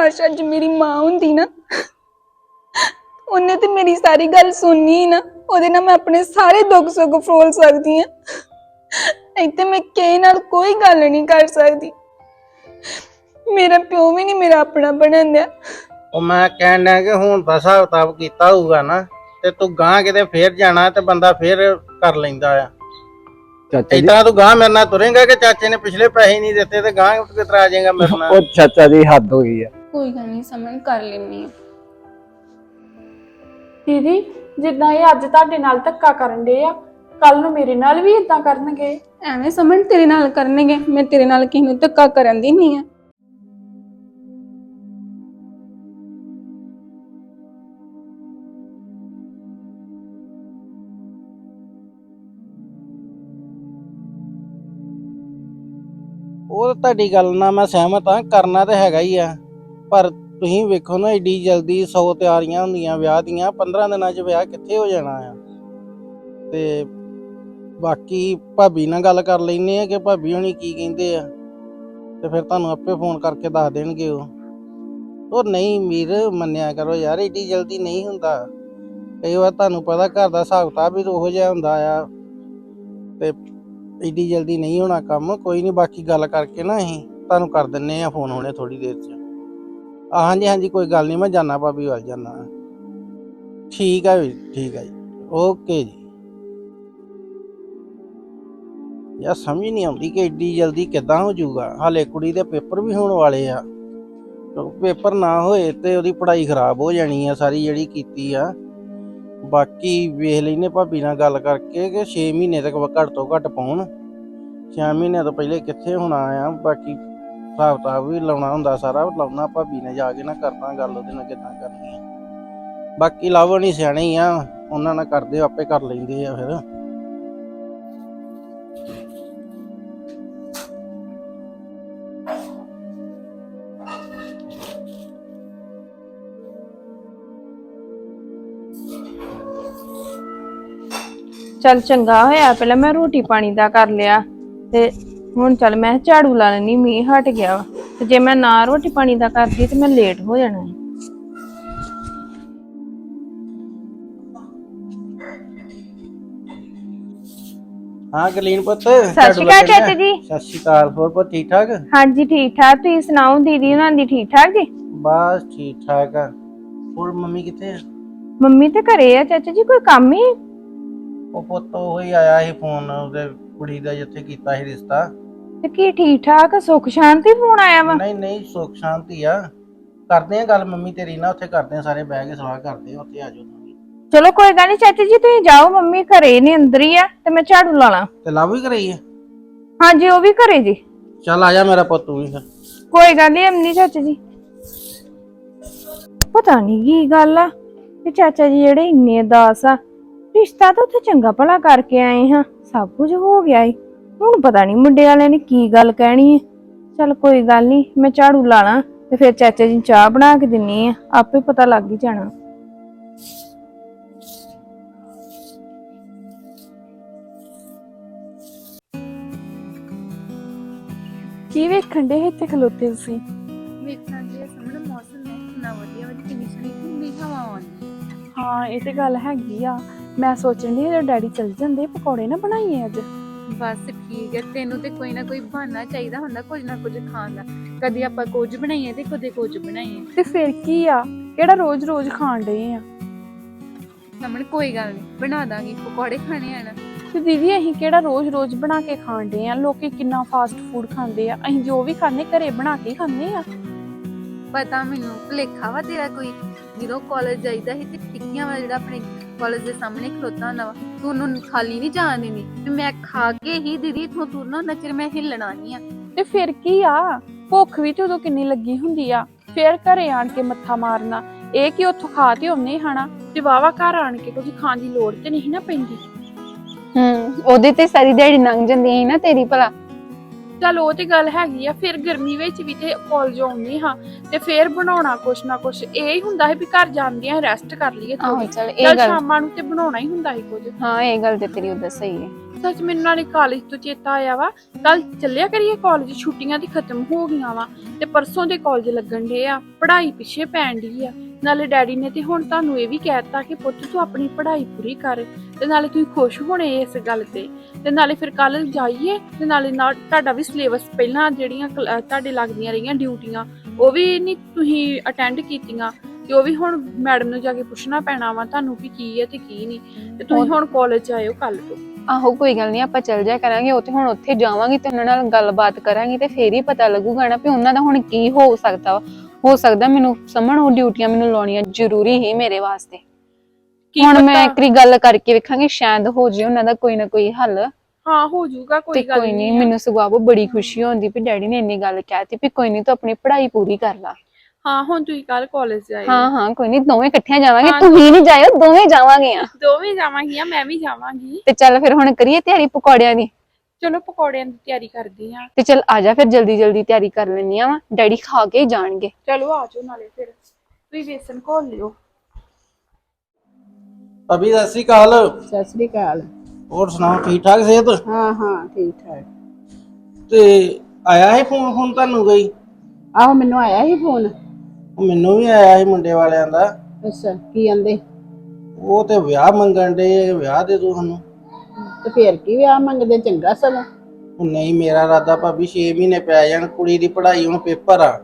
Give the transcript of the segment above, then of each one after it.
ਕਾਸ਼ ਅੱਜ ਮੇਰੀ ਮਾਂ ਹੁੰਦੀ ਨਾ। ਉਹਨੇ ਤੇ ਮੇਰੀ ਸਾਰੀ ਗੱਲ ਸੁਣਨੀ ਹੀ ਨਾ। ਉਹਦੇ ਨਾਲ ਮੈਂ ਆਪਣੇ ਸਾਰੇ ਦੁੱਖ ਸੁੱਖ ਫਰੋਲ ਸਕਦੀ ਆ ਇੱਥੇ ਮੈਂ ਕਿਸੇ ਨਾਲ ਕੋਈ ਗੱਲ ਨਹੀਂ ਕਰ ਸਕਦੀ। ਮੇਰਾ ਪਿਓ ਵੀ ਨਹੀਂ ਮੇਰਾ ਆਪਣਾ ਬਣਨ ਦਿਆ। ਉਹ ਮੈਂ ਕਹਿਣ ਡਿਆ ਕਿ ਹੁਣ ਤਾਂ ਹਿਸਾਬ ਕਿਤਾਬ ਕੀਤਾ ਹੋਊਗਾ ਨਾ। ਤੇ ਤੂੰ ਗਾਂ ਕਿਤੇ ਫੇਰ ਜਾਣਾ ਤੇ ਬੰਦਾ ਫੇਰ ਕਰ ਲੈਂਦਾ ਆ। ਚਾਚਾ ਜੀ। ਇਦਾਂ ਤੂੰ ਗਾਂ ਮੇਰੇ ਨਾਲ ਤੁਰੇਂਗਾ ਕਿ ਚਾਚੇ ਨੇ ਪਿਛਲੇ ਪੈਸੇ ਨਹੀਂ ਦਿੱਤੇ ਤੇ ਗਾਂ ਕਿਸ ਤਰ੍ਹਾਂ ਆ ਜਾਏਗਾ ਮੇਰੇ ਨਾਲ? ਉਹ ਚਾਚਾ ਜੀ ਹੱਦ ਹੋ ਗਈ ਆ। ਕੋਈ ਗੱਲ ਨਹੀਂ ਸਮਝ ਕਰ ਲੈਣੀ ਦੀਦੀ ਜਿੱਦਾਂ ਇਹ ਅੱਜ ਤੁਹਾਡੇ ਨਾਲ ਧੱਕਾ ਕਰਨ ਦੇ ਆ ਕੱਲ ਨੂੰ ਮੇਰੇ ਨਾਲ ਵੀ ਇਦਾਂ ਕਰਨਗੇ? ਐਵੇਂ ਸਮਝ ਤੇਰੇ ਨਾਲ ਕਰਨਗੇ ਮੈਂ ਤੇਰੇ ਨਾਲ ਕਿਸੇ ਨੂੰ ਧੱਕਾ ਕਰਨ ਦੀ ਨਹੀਂ ਆ। ਉਹ ਤਾਂ ਤੁਹਾਡੀ ਗੱਲ ਨਾਲ ਮੈਂ ਸਹਿਮਤ ਹਾਂ ਕਰਨਾ ਤਾਂ ਹੈਗਾ ਹੀ ਆ। ਪਰ ਤੁਸੀਂ ਵੇਖੋ ਨਾ ਏਡੀ ਜਲਦੀ 100 ਤਿਆਰੀਆਂ ਹੁੰਦੀਆਂ ਵਿਆਹ ਦੀਆਂ 15 ਦਿਨਾਂ 'ਚ ਵਿਆਹ ਕਿੱਥੇ ਹੋ ਜਾਣਾ ਆ। ਤੇ ਬਾਕੀ ਭਾਬੀ ਨਾਲ ਗੱਲ ਕਰ ਲੈਨੇ ਆ ਕਿ ਭਾਬੀ ਹੁਣੀ ਕੀ ਕਹਿੰਦੇ ਆ। ਤੇ ਫਿਰ ਤੁਹਾਨੂੰ ਆਪੇ ਫੋਨ ਕਰਕੇ ਦੱਸ ਦੇਣਗੇ ਉਹ। ਉਹ ਨਹੀਂ ਮੀਰ, ਮੰਨਿਆ ਕਰੋ ਯਾਰ, ਏਡੀ ਜਲਦੀ ਨਹੀਂ ਹੁੰਦਾ। ਕਈ ਵਾਰ ਤੁਹਾਨੂੰ ਪਤਾ ਘਰ ਦਾ ਹਿਸਾਬ ਕਿਤਾਬ ਵੀ ਉਹੋ ਜਿਹਾ ਹੁੰਦਾ ਆ। ਤੇ ਏਡੀ ਜਲਦੀ ਨਹੀਂ ਹੋਣਾ ਕੰਮ, ਕੋਈ ਨਹੀਂ, ਬਾਕੀ ਗੱਲ ਕਰਕੇ ਨਾ ਅਸੀਂ ਤੁਹਾਨੂੰ ਕਰ ਦਿੰਨੇ ਆ ਫੋਨ ਹੁਣੇ ਥੋੜੀ ਦੇਰ ਚ। ਹਾਂਜੀ ਹਾਂਜੀ, ਕੋਈ ਗੱਲ ਨਹੀਂ, ਮੈਂ ਜਾਣਾ ਭਾਬੀ ਵੱਲ ਜਾਣਾ ਠੀਕ ਆ ਵੀ ਠੀਕ ਆ ਜੀ। ਓਕੇ ਜੀ। ਯਾ ਸਮਝ ਨਹੀਂ ਆਉਂਦੀ ਕਿ ਏਡੀ ਜਲਦੀ ਕਿੱਦਾਂ ਹੋ ਜਾਊਗਾ। ਹਾਲੇ ਕੁੜੀ ਦੇ ਪੇਪਰ ਵੀ ਹੋਣ ਵਾਲੇ ਆ। ਪੇਪਰ ਨਾ ਹੋਏ ਤੇ ਉਹਦੀ ਪੜ੍ਹਾਈ ਖਰਾਬ ਹੋ ਜਾਣੀ ਆ, ਸਾਰੀ ਜਿਹੜੀ ਕੀਤੀ ਆ। ਬਾਕੀ ਵੇਖ ਲੈਨੇ ਭਾਬੀ ਨਾਲ ਗੱਲ ਕਰਕੇ ਕਿ 6 ਮਹੀਨੇ ਤੱਕ ਘੱਟ ਤੋਂ ਘੱਟ ਪਾਉਣ। 6 ਮਹੀਨੇ ਤੋਂ ਪਹਿਲੇ ਕਿੱਥੇ ਹੋਣਾ ਆ, ਬਾਕੀ ਹਿਸਾਬ ਕਿਤਾਬ ਵੀ ਲਾਉਣਾ ਹੁੰਦਾ, ਸਾਰਾ ਲਾਉਣਾ, ਭਾਬੀ ਨੇ ਜਾ ਕੇ ਨਾ ਕਰਨਾ ਗੱਲ ਉਹਦੇ ਨਾਲ ਕਿੱਦਾਂ ਕਰਨੀ ਆ। ਬਾਕੀ ਲਾਵੋ ਨਹੀਂ ਸਿਆਣੇ ਹੀ ਆ, ਉਹਨਾਂ ਨਾਲ ਕਰਦੇ ਆਪੇ ਕਰ ਲੈਂਦੇ ਆ ਫਿਰ। ਚੱਲ ਚੰਗਾ ਹੋਇਆ, ਪਹਿਲਾਂ ਮੈਂ ਰੋਟੀ ਪਾਣੀ ਦਾ ਕਰ ਲਿਆ ਤੇ ਹੁਣ ਚੱਲ ਮੈਂ ਝਾੜੂ ਲਾ ਲੈਣੀ ਮੀਂਹ ਹਟ ਗਿਆ ਵਾ। ਤੇ ਜੇ ਮੈਂ ਨਾ ਰੋਟੀ ਪਾਣੀ ਦਾ ਕਰਦੀ ਤੇ ਮੈਂ ਲੇਟ ਹੋ ਜਾਣਾ ਸੀ। ਹਾਂ ਗਲੀਨ ਪੁੱਤ ਸਤਿ ਸ਼੍ਰੀ ਅਕਾਲ ਚਾਚਾ ਜੀ। ਸਤਿ ਸ਼੍ਰੀ ਅਕਾਲ ਹੋਰ ਪੁੱਤ ਠੀਕ ਠਾਕ? ਹਾਂਜੀ ਠੀਕ ਠਾਕ। ਤੁਸੀਂ ਸੁਣਾਓ ਦੀਦੀ ਉਹਨਾਂ ਦੀ ਠੀਕ ਠਾਕ ਜੀ? ਬਸ ਠੀਕ ਠਾਕ ਆ। ਹੋਰ ਮੰਮੀ ਕਿੱਥੇ ਆ? ਮੰਮੀ ਤੇ ਘਰੇ ਆ ਚਾਚਾ ਜੀ ਕੋਈ ਕੰਮ ਹੀ ਉਹ ਪੁੱਤ ਉਹ ਹੀ ਆਇਆ ਸੀ ਫੋਨ ਉਹਦੇ ਕੁੜੀ ਦਾ ਜਿੱਥੇ ਕੀਤਾ ਸੀ ਰਿਸ਼ਤਾ। ਤੇ ਕੀ ਠੀਕ ਠਾਕ ਸੁੱਖ ਸ਼ਾਂਤੀ ਫੋਨ ਆਇਆ ਵਾ? ਨਹੀਂ ਨਹੀਂ ਸੁੱਖ ਸ਼ਾਂਤੀ ਆ। ਕਰਦੇ ਆ ਗੱਲ ਮੰਮੀ ਤੇਰੀ ਨਾਲ ਉੱਥੇ ਕਰਦੇ ਆ ਸਾਰੇ ਬਹਿ ਕੇ ਸਲਾਹ ਕਰਦੇ ਆ ਉੱਥੇ ਆ ਜਾਓ ਤੁਸੀਂ। ਚਲੋ ਕੋਈ ਗੱਲ ਨਹੀਂ ਚਾਚਾ ਜੀ ਤੁਸੀਂ ਜਾਓ ਮੰਮੀ ਘਰੇ ਨੇ ਅੰਦਰ ਹੀ ਆ ਤੇ ਮੈਂ ਝਾੜੂ ਲਾ ਲਾਂ। ਤੇ ਲਵ ਵੀ ਕਰਾਈ ਆ? ਹਾਂਜੀ ਉਹ ਵੀ ਘਰੇ ਜੀ। ਚੱਲ ਆ ਜਾ ਮੇਰਾ ਪੁੱਤ ਤੂੰ ਵੀ ਫਿਰ। ਕੋਈ ਗੱਲ ਨਹੀਂ ਅਮਨੀ ਚਾਚਾ ਜੀ। ਪਤਾ ਨਹੀਂ ਕੀ ਗੱਲ ਆ ਤੇ ਚਾਚਾ ਜੀ ਜਿਹੜੇ ਇੰਨੇ ਦਾਸ ਆ ਰਿਸ਼ਤਾ ਤਾਂ ਉੱਥੇ ਚੰਗਾ ਭਲਾ ਕਰਕੇ ਆਏ ਹਾਂ ਸਭ ਕੁਝ ਹੋ ਗਿਆ ਈ ਹੁਣ ਪਤਾ ਨਹੀਂ ਮੁੰਡੇ ਵਾਲਿਆਂ ਨੇ ਕੀ ਗੱਲ ਕਹਿਣੀ ਹੈ ਚਲ ਕੋਈ ਗੱਲ ਨਹੀਂ ਮੈਂ ਝਾੜੂ ਲਾਣਾ ਤੇ ਫਿਰ ਚਾਚਾ ਜੀ ਨੂੰ ਚਾਹ ਬਣਾ ਕੇ ਦਿੰਨੀ ਆ ਆਪੇ ਪਤਾ ਲੱਗ ਹੀ ਜਾਣਾ। ਕੀ ਵੇਖਣ ਦੇ ਇੱਥੇ ਖਲੋਤੇ ਤੁਸੀਂ? ਵੇਖਣਾ ਜੀ ਸਾਹਮਣੇ ਮੌਸਮ ਹੈ ਕਿੰਨਾ ਵਧੀਆ ਵਧੀਆ ਕਿੰਨੀ ਸੋਹਣੀ ਹਵਾ ਆਉਂਦੀ ਹੈ। ਹਾਂ ਇਹ ਤੇ ਗੱਲ ਹੈਗੀ ਆ। ਮੈਂ ਸੋਚਣ ਦੀ ਜਦੋਂ ਡੈਡੀ ਚਲ ਜਾਂਦੇ ਪਕੌੜੇ ਨਾ ਬਣਾਈਏ ਅੱਜ। ਬਸ ਠੀਕ ਹੈ ਤੈਨੂੰ ਤੇ ਕੋਈ ਨਾ ਕੋਈ ਬਹਾਨਾ ਚਾਹੀਦਾ ਹੁੰਦਾ ਕੁਝ ਨਾ ਕੁਝ ਖਾਣ ਦਾ। ਕਦੀ ਆਪਾਂ ਕੁਝ ਬਣਾਈਏ ਤੇ ਕਦੇ ਕੁਝ ਬਣਾਈਏ। ਤੇ ਫਿਰ ਕੀ ਆ? ਕਿਹੜਾ ਰੋਜ਼-ਰੋਜ਼ ਖਾਣ ਡਏ ਆ? ਸਮਣ ਕੋਈ ਗੱਲ ਨਹੀਂ ਬਣਾ ਦਾਂਗੇ ਪਕੌੜੇ ਖਾਣੇ ਆ ਨਾ। ਤੇ ਦੀਦੀ ਅਸੀਂ ਕਿਹੜਾ ਰੋਜ਼-ਰੋਜ਼ ਬਣਾ ਕੇ ਖਾਣ ਡਏ ਆ? ਲੋਕੀ ਕਿੰਨਾ ਫਾਸਟ ਫੂਡ ਖਾਂਦੇ ਆ। ਅਸੀਂ ਜੋ ਵੀ ਖਾਂਦੇ ਘਰੇ ਬਣਾ ਕੇ ਖਾਂਦੇ ਆ। ਪਤਾ ਮੈਨੂੰ ਭੁਲੇਖਾ ਵਾ ਤੇਰਾ ਕੋਈ? ਜਦੋਂ ਕਾਲਜ ਜਾਈਦਾ ਸੀ ਤੇ ਟਿੱਕੀਆਂ ਵਾਲਾ ਜਿਹੜਾ ਆਪਣੇ ਕਾਲਜ ਦੇ ਸਾਹਮਣੇ ਖਲੋਤਾ ਹੁੰਦਾ ਵਾ, ਤੂੰ ਉਹਨੂੰ ਖਾਲੀ ਨਹੀਂ ਜਾਣ ਦਿੰਦੀ। ਵੀ ਮੈਂ ਖਾ ਕੇ ਹੀ ਦੀਦੀ ਇਥੋਂ ਤੁਰਨਾ ਨਚਰ ਮੈਂ ਹਿੱਲਣਾ ਨਹੀਂ ਆ। ਤੇ ਫਿਰ ਕੀ ਆ? ਭੁੱਖ ਵੀ ਤੇ ਉਦੋਂ ਕਿੰਨੀ ਲੱਗੀ ਹੁੰਦੀ ਆ। ਫਿਰ ਘਰੇ ਆਣ ਕੇ ਮੱਥਾ ਮਾਰਨਾ। ਇਹ ਕਿ ਉੱਥੋਂ ਖਾ ਤੇ ਉਹਨੇ ਖਾਣਾ ਤੇ ਵਾਵਾ ਘਰ ਆਣ ਕੇ ਕੁਝ ਖਾਣ ਦੀ ਲੋੜ ਤੇ ਨਹੀਂ ਨਾ ਪੈਂਦੀ। ਹੂੰ, ਉਹਦੇ ਤੇ ਸਾਰੀ ਦਿਹਾੜੀ ਲੰਘ ਜਾਂਦੀ ਹੈ ਨਾ ਤੇਰੀ ਭਲਾ। ਚੱਲ ਉਹ ਤੇ ਗੱਲ ਹੈਗੀ ਆ ਫਿਰ ਗਰਮੀ ਵਿੱਚ ਵੀ ਤੇ ਕਾਲਜ ਆਉਂਦੇ ਹਾਂ ਤੇ ਫਿਰ ਬਣਾਉਣਾ ਕੁਛ ਨਾ ਕੁਛ। ਇਹ ਹੀ ਹੁੰਦਾ ਹੈ ਵੀ ਘਰ ਜਾਂਦੇ ਆ ਰੈਸਟ ਕਰ ਲਈਏ ਥੋੜੀ ਚਲ ਇਹ ਚੱਲ ਗੱਲ ਸ਼ਾਮਾਂ ਨੂੰ ਤੇ ਬਣਾਉਣਾ ਹੀ ਹੁੰਦਾ ਹੈ ਕੁਝ। ਹਾਂ ਇਹ ਗੱਲ ਤੇ ਤੇਰੀ ਉਦਾਂ ਸਹੀ ਹੈ। ਸੱਚ ਮੈਨੂੰ ਨਾਲੇ ਕਾਲਜ ਤੋਂ ਚੇਤਾ ਆਇਆ ਵਾ ਕੱਲ ਚੱਲਿਆ ਕਰੀਏ ਕਾਲਜ ਛੁੱਟੀਆਂ ਤੇ ਖਤਮ ਹੋ ਗਈਆਂ ਵਾ ਤੇ ਪਰਸੋਂ ਦੇ ਕਾਲਜ ਲੱਗਣ ਡੇ ਆ ਪੜ੍ਹਾਈ ਪਿੱਛੇ ਪੈਣ ਡਈ ਆ। ਨਾਲੇ ਡੈਡੀ ਨੇ ਤੇ ਹੁਣ ਤੁਹਾਨੂੰ ਇਹ ਵੀ ਕਹਿਤਾ ਕਿ ਪੁੱਤ ਤੂੰ ਆਪਣੀ ਪੜ੍ਹਾਈ ਪੂਰੀ ਕਰ ਤੇ ਨਾਲੇ ਤੁਸੀਂ ਖੁਸ਼ ਹੋਣੇ ਇਸ ਗੱਲ ਤੇ। ਤੇ ਨਾਲੇ ਫਿਰ ਕੱਲ ਜਾਈਏ ਤੇ ਨਾਲੇ ਨਾਲ ਤੁਹਾਡਾ ਵੀ ਸਿਲੇਬਸ ਪਹਿਲਾਂ ਜਿਹੜੀਆਂ ਤੁਹਾਡੇ ਲੱਗਦੀਆਂ ਰਹੀਆਂ ਡਿਊਟੀਆਂ ਉਹ ਵੀ ਨਹੀਂ ਤੁਸੀਂ ਅਟੈਂਡ ਕੀਤੀਆਂ। ਤੇ ਉਹ ਵੀ ਹੁਣ ਮੈਡਮ ਨੂੰ ਜਾ ਕੇ ਪੁੱਛਣਾ ਪੈਣਾ ਵਾ ਤੁਹਾਨੂੰ ਵੀ ਕੀ ਹੈ ਤੇ ਕੀ ਨਹੀਂ। ਤੇ ਤੁਸੀਂ ਹੁਣ ਕਾਲਜ ਆਇਓ ਕੱਲ ਤੋਂ। ਆਹੋ ਕੋਈ ਗੱਲ ਨਹੀਂ ਆਪਾਂ ਚੱਲ ਜਾ ਕਰਾਂਗੇ ਉੱਥੇ ਹੁਣ ਉੱਥੇ ਜਾਵਾਂਗੇ ਤੇ ਉਹਨਾਂ ਨਾਲ ਗੱਲਬਾਤ ਕਰਾਂਗੇ ਤੇ ਫੇਰ ਹੀ ਪਤਾ ਲੱਗੂਗਾ ਨਾ ਵੀ ਉਹਨਾਂ ਦਾ ਹੁਣ ਕੀ ਹੋ ਸਕਦਾ ਵਾ। ਹੋ ਸਕਦਾ ਮੈਨੂੰ ਸਮਣ ਉਹ ਡਿਊਟੀਆਂ ਮੈਨੂੰ ਲਾਉਣੀਆਂ ਜ਼ਰੂਰੀ ਹੀ ਮੇਰੇ ਵਾਸਤੇ। ਕੀ ਹੁਣ ਮੈਂ ਪਤਾ- ਇੱਕ ਵਾਰੀ ਗੱਲ ਕਰਕੇ ਵੇਖਾਂਗੇ ਸ਼ਾਇਦ ਹੋ ਜੇ ਉਹਨਾਂ ਦਾ ਕੋਈ ਨਾ ਕੋਈ ਹੱਲ। ਹਾਂ ਹੋ ਜਾਊਗਾ ਤੇ ਕੋਈ ਗੱਲ ਕੋਈ ਨਹੀਂ ਨਹੀਂ ਮੈਨੂੰ ਸੁਭਾਅ ਬੜੀ ਖੁਸ਼ੀ ਹੁੰਦੀ ਵੀ ਡੈਡੀ ਨੇ ਇੰਨੀ ਗੱਲ ਕਹਿਤੀ ਵੀ ਕੋਈ ਨਹੀਂ ਤੂੰ ਆਪਣੀ ਪੜ੍ਹਾਈ ਪੂਰੀ ਕਰ ਲਾ। ਹਾਂ ਹੁਣ ਤੁਸੀਂ ਕੱਲ ਕਾਲਜ ਜਾਇਓ। ਹਾਂ ਹਾਂ ਕੋਈ ਨਹੀਂ ਦੋਵੇਂ ਇਕੱਠਿਆਂ ਜਾਵਾਂਗੇ ਹਾਂ। ਤੂੰ ਹੀ ਨਹੀਂ ਜਾਇਓ ਦੋਵੇਂ ਜਾਵਾਂਗੇ ਆ ਦੋਵੇਂ ਜਾਵਾਂਗੀਆਂ ਮੈਂ ਵੀ ਜਾਵਾਂਗੀ। ਤੇ ਚੱਲ ਫਿਰ ਹੁਣ ਕਰੀਏ ਤਿਆਰੀ ਪਕੌੜਿਆਂ ਦੀ। ਚਲੋ ਪਕੌੜਿਆਂ ਦੀ ਤਿਆਰੀ ਕਰਦੀ ਆ ਤੇ ਚੱਲ ਆ ਜਾ ਫਿਰ ਜਲਦੀ ਜਲਦੀ ਤਿਆਰੀ ਕਰ ਲੈਣੀ ਆ ਵਾ। ਡੈਡੀ ਖਾ ਕੇ ਹੀ ਜਾਣਗੇ। ਚਲੋ ਆ ਜਾਓ ਨਾਲੇ ਫਿਰ। ਤੁਸੀਂ ਵੇਸਨ ਘੋਲ ਲਿਓ। ਅਭੀ ਸਤਿ ਸ਼੍ਰੀ ਅਕਾਲ। ਸਤਿ ਸ੍ਰੀ ਅਕਾਲ। ਹੋਰ ਸੁਣਾਓ ਠੀਕ ਠਾਕ ਸਿਹਤ? ਹਾਂ ਹਾਂ ਠੀਕ ਠਾਕ। ਤੇ ਆਇਆ ਹੈ ਫੋਨ ਫੋਨ ਤੁਹਾਨੂੰ ਗਈ ਆਹੋ ਮੈਨੂੰ ਆਇਆ ਸੀ ਫੋਨ। ਮੈਨੂੰ ਵੀ ਆਇਆ ਸੀ ਮੁੰਡੇ ਵਾਲਿਆਂ ਦਾ। ਅੱਛਾ ਕੀ ਆਂਦੇ ਉਹ ਤੇ ਵਿਆਹ ਮੰਗਣ ਦੇ ਵਿਆਹ ਦੇ ਦੋ ਸਾਨੂੰ। ਤੇ ਫੇਰ ਕੀ ਵਿਆਹ ਮੰਗਦੇ ਚੰਗਾ ਸਗੋਂ? ਨਹੀਂ ਮੇਰਾ ਇਰਾਦਾ ਭਾਬੀ 6 ਮਹੀਨੇ ਪੈ ਜਾਣ ਕੁੜੀ ਦੀ ਪੜ੍ਹਾਈ ਹੁਣ ਪੇਪਰ ਆ।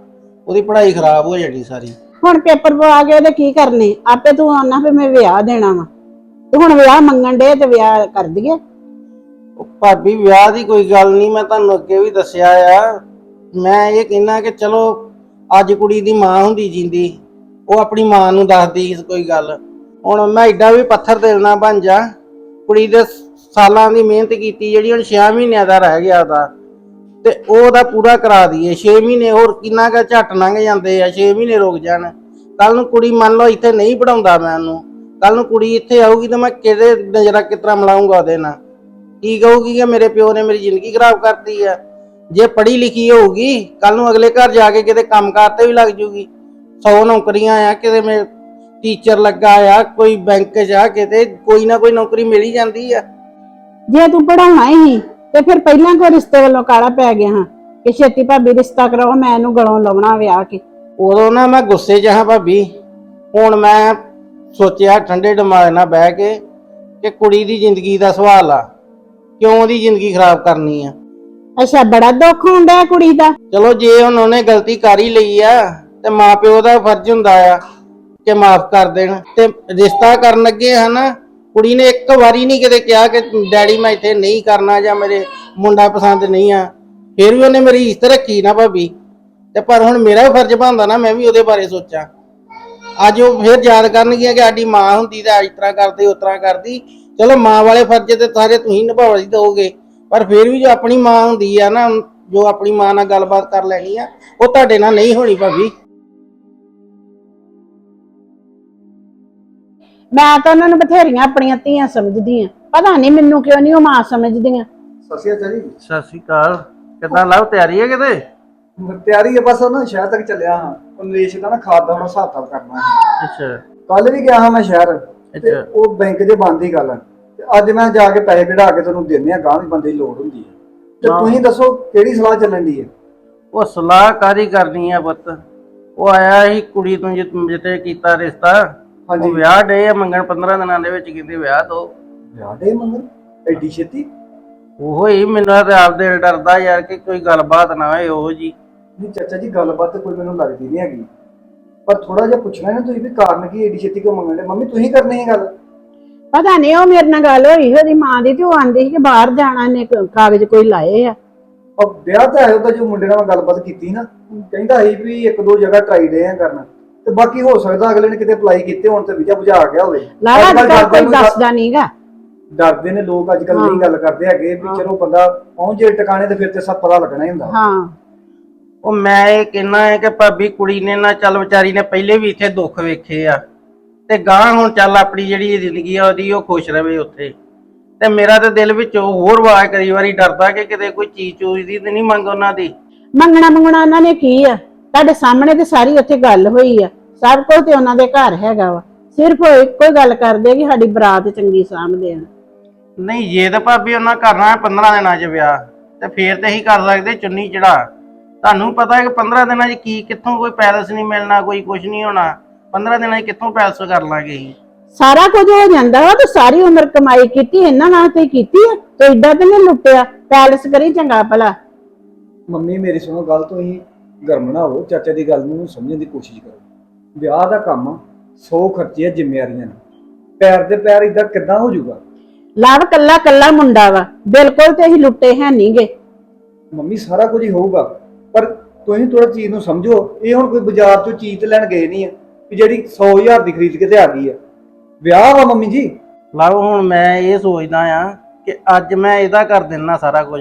ਉਹਦੀ ਪੜ੍ਹਾਈ ਖਰਾਬ ਹੋ ਜਾਣੀ ਸਾਰੀ। ਹੁਣ ਪੇਪਰ ਪਵਾ ਕੇ ਉਹਦੇ ਕੀ ਕਰਨੇ? ਆਪੇ ਤੂੰ ਆਨਾ ਫੇ ਮੈਂ ਵਿਆਹ ਦੇਣਾ ਵਾ। ਤੇ ਹੁਣ ਵਿਆਹ ਮੰਗਣ ਦੇ ਤੇ ਵਿਆਹ ਕਰ ਦਈਏ। ਉਹ ਭਾਬੀ ਵਿਆਹ ਦੀ ਕੋਈ ਗੱਲ ਨਹੀਂ ਮੈਂ ਤੁਹਾਨੂੰ ਅੱਗੇ ਵੀ ਦੱਸਿਆ ਆ। ਮੈਂ ਇਹ ਕਹਿਣਾ ਕਿ ਚਲੋ ਅੱਜ ਕੁੜੀ ਦੀ ਮਾਂ ਹੁੰਦੀ ਜਿੰਦੀ ਉਹ ਆਪਣੀ ਮਾਂ ਨੂੰ ਦੱਸਦੀ ਕੋਈ ਗੱਲ। ਹੁਣ ਮੈਂ ਐਡਾ ਵੀ ਪੱਥਰ ਨਾ ਬਣ ਜਾ ਕੁੜੀ ਦੇ ਸਾਲਾਂ ਦੀ ਮਿਹਨਤ ਕੀਤੀ, ਜਿਹੜੀ ਹੁਣ 6 ਮਹੀਨਿਆਂ ਦਾ ਰਹਿ ਗਿਆ ਉਹਦਾ। ਤੇ ਉਹਦਾ ਪੂਰਾ ਕਰਾ ਦਈਏ। 6 ਮਹੀਨੇ ਹੋਰ ਕਿੰਨਾ ਕੁ ਝੱਟ ਲੰਘ ਜਾਂਦੇ ਆ 6 ਮਹੀਨੇ ਰੁਕ ਜਾਣ। ਕੱਲ ਨੂੰ ਕੁੜੀ ਮੰਨ ਲਓ ਇੱਥੇ ਨਹੀਂ ਪੜਾਉਂਦਾ ਮੈਂ ਉਹਨੂੰ। ਕੱਲ ਨੂੰ ਕੁੜੀ ਇੱਥੇ ਆਊਗੀ ਤਾਂ ਮੈਂ ਕਿਹਦੇ ਨਜ਼ਰਾਂ ਕਿਤਰਾ ਮਲਾਉਂਗਾ ਉਹਦੇ ਨਾਲ? ਕੀ ਕਹੂਗੀ ਕਿ ਮੇਰੇ ਪਿਓ ਨੇ ਮੇਰੀ ਜ਼ਿੰਦਗੀ ਖਰਾਬ ਕਰਤੀ ਆ? ਜੇ ਪੜ੍ਹੀ ਲਿਖੀ ਹੋਊਗੀ ਕੱਲ ਨੂੰ ਅਗਲੇ ਘਰ ਜਾ ਕੇ ਕਿਤੇ ਕੰਮਕਾਰ ਤੇ ਵੀ ਲੱਗ ਜੂਗੀ। 100 ਨੌਕਰੀਆਂ ਆ, ਕਿਤੇ ਮੈਂ ਟੀਚਰ ਲੱਗਾ ਆ, ਕੋਈ ਬੈਂਕ 'ਚ ਆ, ਕਿਤੇ ਕੋਈ ਨਾ ਕੋਈ ਨੌਕਰੀ ਮਿਲ ਹੀ ਜਾਂਦੀ ਆ। ਜੇ ਤੂੰ ਪੜਾਉਣਾ ਹੀ ਤੇ ਫਿਰ ਪਹਿਲਾਂ ਕੋ ਰਿਸ਼ਤੇ ਵੱਲੋਂ ਕਾਲਾ ਪੈ ਗਿਆ ਹਾਂ? ਕਿ ਛੇਤੀ ਭਾਬੀ ਰਿਸ਼ਤਾ ਕਰਾਓ ਮੈਂ ਇਹਨੂੰ ਗਲੋਂ ਲਾਉਣਾ ਵਿਆਹ ਕੇ। ਉਦੋਂ ਨਾ ਮੈਂ ਗੁੱਸੇ 'ਚ ਹਾਂ ਭਾਬੀ। ਹੁਣ ਮੈਂ ਸੋਚਿਆ ਠੰਡੇ ਦਿਮਾਗ ਨਾਲ ਬਹਿ ਕੇ ਕਿ ਕੁੜੀ ਦੀ ਜ਼ਿੰਦਗੀ ਦਾ ਸਵਾਲ ਆ ਕਿਉਂ ਉਹਦੀ ਜ਼ਿੰਦਗੀ ਖਰਾਬ ਕਰਨੀ ਆ? ਅੱਛਾ ਬੜਾ ਦੁੱਖ ਹੁੰਦਾ ਕੁੜੀ ਦਾ। ਚਲੋ ਜੇ ਹੁਣ ਉਹਨੇ ਗਲਤੀ ਕਰ ਹੀ ਲਈ ਆ ਤੇ ਮਾਪਿਓ ਦਾ ਫਰਜ਼ ਹੁੰਦਾ ਆ ਕਿ ਮਾਫ ਕਰ ਦੇਣ। ਤੇ ਰਿਸ਼ਤਾ ਕਰਨ ਲੱਗੇ ਹਨਾ ਕੁੜੀ ਨੇ ਇੱਕ ਵਾਰੀ ਨਹੀਂ ਕਿਤੇ ਕਿਹਾ ਕਿ ਡੈਡੀ ਮੈਂ ਇੱਥੇ ਨਹੀਂ ਕਰਨਾ ਜਾਂ ਮੇਰੇ ਮੁੰਡਾ ਪਸੰਦ ਨਹੀਂ ਆ। ਫਿਰ ਵੀ ਉਹਨੇ ਮੇਰੀ ਇੱਜ਼ਤ ਰੱਖੀ ਨਾ ਭਾਬੀ। ਤੇ ਪਰ ਹੁਣ ਮੇਰਾ ਫਰਜ਼ ਬਣਦਾ ਨਾ, ਮੈਂ ਵੀ ਉਹਦੇ ਬਾਰੇ ਸੋਚਾਂ। ਅੱਜ ਉਹ ਫਿਰ ਯਾਦ ਕਰਨਗੀਆਂ ਕਿ ਸਾਡੀ ਮਾਂ ਹੁੰਦੀ ਤਾਂ ਇਸ ਤਰ੍ਹਾਂ ਕਰਦੀ, ਉਸ ਤਰ੍ਹਾਂ ਕਰਦੀ। ਚਲੋ ਮਾਂ ਵਾਲੇ ਫਰਜ਼ ਤੇ ਸਾਰੇ ਤੁਸੀਂ ਨਿਭਾਉਣੇ ਦੋਗੇ ਪਰ ਫਿਰ ਵੀ ਜੋ ਆਪਣੀ ਮਾਂ ਹੁੰਦੀ ਆ ਨਾ, ਜੋ ਆਪਣੀ ਮਾਂ ਨਾਲ ਗੱਲਬਾਤ ਕਰ ਲੈਣੀ ਆ, ਉਹ ਤੁਹਾਡੇ ਨਾਲ ਨਹੀਂ ਹੋਣੀ ਭਾਬੀ। ਮੈਂ ਤਾਂ ਉਹਨਾਂ ਨੂੰ ਬਥੇਰੀਆਂ ਆਪਣੀਆਂ ਧੀਆਂ ਸਮਝਦੀ ਆ। ਪਤਾ ਨਹੀਂ ਮੈਨੂੰ ਕਿਉਂ ਨਹੀਂ ਉਹ ਮਾਂ ਸਮਝਦੀਆਂ। ਸਸਿਆ ਚਾਜੀ ਸਤਿ ਸ਼੍ਰੀ ਅਕਾਲ। ਕਿਦਾਂ ਲਵ ਤਿਆਰੀ ਹੈ ਕਿਤੇ? ਤਿਆਰੀ ਹੈ ਬਸ ਉਹ ਨਾ ਸ਼ਹਿਰ ਤੱਕ ਚੱਲਿਆ ਹਾਂ। ਉਹ ਨਰੇਸ਼ ਦਾ ਨਾ ਖਾਦ ਦਾ ਹੁਣ ਹਿਸਾਬ ਕਿਤਾਬ ਕਰਨਾ ਹੈ। ਅੱਛਾ। ਕੱਲ ਵੀ ਗਿਆ ਹਾਂ ਮੈਂ ਸ਼ਹਿਰ। ਤੇ ਅੱਛਾ। ਉਹ ਬੈਂਕ ਦੇ ਬੰਦ ਹੀ ਗੱਲ ਤੇ ਅੱਜ ਮੈਂ ਜਾ ਕੇ ਪੈਸੇ ਕਢਾ ਕੇ ਤੁਹਾਨੂੰ ਦਿੰਨੇ ਆ ਗਾਂ ਵੀ ਬੰਦੇ ਦੀ ਲੋੜ ਹੁੰਦੀ ਹੈ। ਤੇ ਹਾਂ। ਤੁਸੀਂ ਦੱਸੋ ਕਿਹੜੀ ਸਲਾਹ ਚੱਲਣ ਦੀ ਹੈ? ਉਹ ਸਲਾਹਕਾਰੀ ਕਰਨੀ ਆ ਪੁੱਤ। ਉਹ ਆਇਆ ਸੀ ਕੁੜੀ ਤੋਂ ਜਿ- ਜਿੱਤੇ ਕੀਤਾ ਰਿਸ਼ਤਾ। ਹਾਂਜੀ। ਉਹ ਵਿਆਹ ਡੇ ਆ ਮੰਗਣ 15 ਦਿਨਾਂ ਦੇ ਵਿੱਚ ਕਿਤੇ ਵਿਆਹ ਦੋ। ਵਿਆਹ ਦੇ ਮੰਗਰ ਐਡੀ ਛੇਤੀ? ਉਹੋ ਹੀ ਮੈਨੂੰ ਤੇ ਆਪ ਦਿਲ ਡਰਦਾ ਯਾਰ ਕਿ ਕੋਈ ਗੱਲਬਾਤ ਨਾ ਹੋਏ ਉਹ ਜੀ। ਨਹੀਂ ਚਾਚਾ ਜੀ ਗੱਲਬਾਤ ਤੇ ਕੋਈ ਮੈਨੂੰ ਲੱਗਦੀ ਨਹੀਂ ਹੈਗੀ। ਪਰ ਥੋੜਾ ਜਿਹਾ ਪੁੱਛਣਾ ਹੈ ਨਾ ਤੁਸੀਂ ਵੀ ਕਾਰਨ ਕੀ ਐਡੀ ਛੇਤੀ ਕਿਉਂ ਮੰਗਣ ਦੇ ਮੰਮੀ ਤੁਸੀਂ ਕਰਨੀ ਹੈ ਗੱਲ? ਪਤਾ ਨਹੀਂ ਉਹ ਮੇਰੇ ਨਾਲ ਗੱਲ ਹੋਈ ਉਹਦੀ ਮਾਂ ਦੀ ਤੇ ਉਹ ਆਂਦੀ ਸੀ ਕਿ ਬਾਹਰ ਜਾਣਾ ਨੇ ਕਾਗਜ਼ ਕੋਈ ਲਾਏ ਆ। ਉਹ ਵਿਆਹ ਤਾਂ ਹੈ ਉਹਦਾ ਜੋ ਮੁੰਡੇ ਨਾਲ ਮੈਂ ਗੱਲਬਾਤ ਕੀਤੀ ਨਾ ਕਹਿੰਦਾ ਸੀ ਵੀ ਇੱਕ ਦੋ ਜਗ੍ਹਾ ਟਰਾਈ ਦੇ ਆ ਕਰਨਾ। ਤੇ ਬਾਕੀ ਹੋ ਸਕਦਾ ਅਗਲੇ ਨੇ ਕਿਤੇ ਅਪਲਾਈ ਕੀਤੇ ਹੋਣ ਤੇ ਵੀਜ਼ਾ ਬੁਝਾ ਗਿਆ ਹੋਵੇ। ਲਾਲਾ ਅੱਜ ਅੱਜ ਕੱਲ੍ਹ ਕੋਈ ਦੱਸਦਾ ਨਹੀਂਗਾ ਡਰਦੇ ਨੇ ਲੋਕ ਅੱਜ ਕੱਲ। ਨਹੀਂ ਗੱਲ ਕਰਦੇ ਹੈਗੇ ਵੀ। ਚਲੋ ਬੰਦਾ ਪਹੁੰਚ ਜੇ ਟਿਕਾਣੇ ਤੇ ਫਿਰ ਤੇ ਸਭ ਪਤਾ ਲੱਗਣਾ ਹੀ ਹੁੰਦਾ। ਹਾਂ। ਉਹ ਮੈਂ ਇਹ ਕਹਿਣਾ ਹੈ ਕਿ ਭਾਬੀ ਕੁੜੀ ਨੇ ਨਾ ਚੱਲ ਵਿਚਾਰੀ ਨੇ ਪਹਿਲੇ ਵੀ ਇੱਥੇ ਦੁੱਖ ਵੇਖੇ ਆ। ਤੇ ਗਾਂ ਹੁਣ ਚੱਲ ਆਪਣੀ ਜਿਹੜੀ ਜ਼ਿੰਦਗੀ ਆ ਉਹਦੀ ਉਹ ਖੁਸ਼ ਰਵੇ ਉੱਥੇ। ਤੇ ਮੇਰਾ ਤੇ ਦਿਲ ਵਿੱਚੋਂ ਹੋਰ ਵਾਰ ਕਈ ਵਾਰੀ ਡਰਦਾ ਕਿ ਕਿਤੇ ਕੋਈ ਚੀਜ਼ ਚੂਜ਼ ਦੀ ਤੇ ਨਹੀਂ ਮੰਗ ਉਹਨਾਂ ਦੀ। ਮੰਗਣਾ ਮੰਗਣਾ ਉਹਨਾਂ ਨੇ ਕੀ ਆ? ਤੁਹਾਡੇ ਸਾਹਮਣੇ ਤੇ ਸਾਰੀ ਉੱਥੇ ਗੱਲ ਹੋਈ ਆ। ਸਭ ਕੁਝ ਤੇ ਉਹਨਾਂ ਦੇ ਘਰ ਹੈਗਾ ਵਾ। ਸਿਰਫ ਉਹ ਇੱਕੋ ਹੀ ਗੱਲ ਕਰਦੇ ਆ ਕਿ ਸਾਡੀ ਬਰਾਤ ਚੰਗੀ ਸਾਂਭਦੇ ਆ ਨਹੀਂ ਜੇ ਤਾਂ ਭਾਬੀ ਉਹਨਾਂ ਕਰਨਾ ਹੈ 15 ਦਿਨਾਂ 'ਚ ਵਿਆਹ ਤੇ ਫੇਰ ਤੇ ਹੀ ਕਰ ਸਕਦੇ ਚੁੰਨੀ ਚੜਾ। ਤੁਹਾਨੂੰ ਪਤਾ ਹੈ ਕਿ 15 ਦਿਨਾਂ 'ਚ ਕੀ ਕਿੱਥੋਂ ਕੋਈ ਪੈਲਸ ਨਹੀਂ ਮਿਲਣਾ ਕੋਈ ਕੁਝ ਨਹੀਂ ਹੋਣਾ। 15 ਦਿਨਾਂ 'ਚ ਕਿੱਥੋਂ ਪੈਲਸ ਕਰ ਲਾਂਗੇ ਅਸੀਂ? ਸਾਰਾ ਕੁਝ ਹੋ ਜਾਂਦਾ ਵਾ ਤੇ ਸਾਰੀ ਉਮਰ ਕਮਾਈ ਕੀਤੀ ਇਹਨਾਂ ਵਾਸਤੇ ਹੀ ਕੀਤੀ ਆ। ਤੇ ਏਡਾ ਤੇ ਨਹੀਂ ਲੁੱਟਿਆ ਪੈਲਸ ਕਰੀ ਚੰਗਾ ਭਲਾ। ਮੰਮੀ ਮੇਰੀ ਸੁਣੋ ਗੱਲ ਤੋਂ ਹੀ ਗਰਮ ਨਾ ਹੋ ਚਾਚਾ ਦੀ ਗੱਲ ਨੂੰ ਸਮਝਣ ਦੀ ਕੋਸ਼ਿਸ਼ ਕਰੋ। ਵਿਆਹ ਦਾ ਕੰਮ 100 ਖਰਚੇ ਜ਼ਿੰਮੇਵਾਰੀਆਂ ਨੇ ਪੈਰ ਦੇ ਪੈਰ ਇਦਾਂ ਕਿੱਦਾਂ ਹੋ ਜਾਊਗਾ? ਲਵ ਕੱਲਾ ਕੱਲਾ ਮੁੰਡਾ ਵਾ ਬਿਲਕੁਲ ਤੇ ਅਸੀਂ ਲੁੱਟੇ ਹੈ ਨਹੀਂਗੇ। ਮੰਮੀ ਸਾਰਾ ਕੁਝ ਹੀ ਹੋਊਗਾ ਪਰ ਤੁਸੀਂ ਥੋੜਾ ਚੀਜ਼ ਨੂੰ ਸਮਝੋ ਇਹ ਹੁਣ ਕੋਈ ਬਾਜ਼ਾਰ ਤੋਂ ਚੀਜ਼ ਤੇ ਲੈਣ ਗਏ ਨਹੀਂ ਆ ਕਿ ਜਿਹੜੀ 100000 ਦੀ ਖਰੀਦ ਕੇ ਤੇ ਆ ਗਈ ਆ। ਵਿਆਹ ਵਾ ਮੰਮੀ ਜੀ? ਲਓ ਹੁਣ ਮੈਂ ਇਹ ਸੋਚਦਾ ਆ ਕਿ ਅੱਜ ਮੈਂ ਇਹਦਾ ਕਰ ਦੇਣਾ ਸਾਰਾ ਕੁਝ।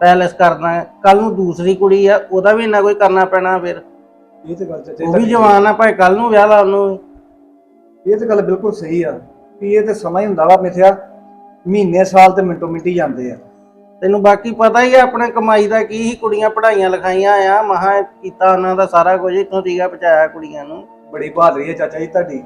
ਪੈਲਸ ਕਰਨਾ ਕੱਲ ਨੂੰ ਦੂਸਰੀ ਕੁੜੀ ਆ ਉਹਦਾ ਵੀ ਇੰਨਾ ਕੋਈ ਕਰਨਾ ਪੈਣਾ ਫਿਰ। ਇਹ ਤੇ ਗੱਲ ਚਾਚਾ ਉਹ ਵੀ ਜਵਾਨ ਆ ਭਾਵੇਂ ਕੱਲ ਨੂੰ ਵਿਆਹ ਲਾ ਉਹਨੂੰ ਇਹ ਤੇ ਗੱਲ ਬਿਲਕੁਲ ਸਹੀ ਆ ਵੀ ਇਹ ਤੇ ਸਮਾਂ ਹੀ ਹੁੰਦਾ ਵਾ ਮਿਥਿਆ। ਮਹੀਨੇ ਸਾਲ ਤੇ ਮਿੰਟੋ ਮਿੰਟੀ ਜਾਂਦੇ ਆ। ਤੈਨੂੰ ਬਾਕੀ ਪਤਾ ਹੀ ਆ ਆਪਣੇ ਕਮਾਈ ਦਾ ਕੀ ਹੀ ਕੁੜੀਆਂ ਪੜਾਈਆਂ ਲਿਖਾਈਆਂ ਆ ਮਹਾ ਕੀਤਾ ਉਹਨਾਂ ਦਾ ਸਾਰਾ ਕੁਝ ਇੱਥੋਂ ਤੀਗਾ ਪਹੁੰਚਾਇਆ ਕੁੜੀਆਂ ਨੂੰ। ਬੜੀ ਬਹਾਦਰੀ ਹੈ ਚਾਚਾ ਜੀ ਤੁਹਾਡੀ।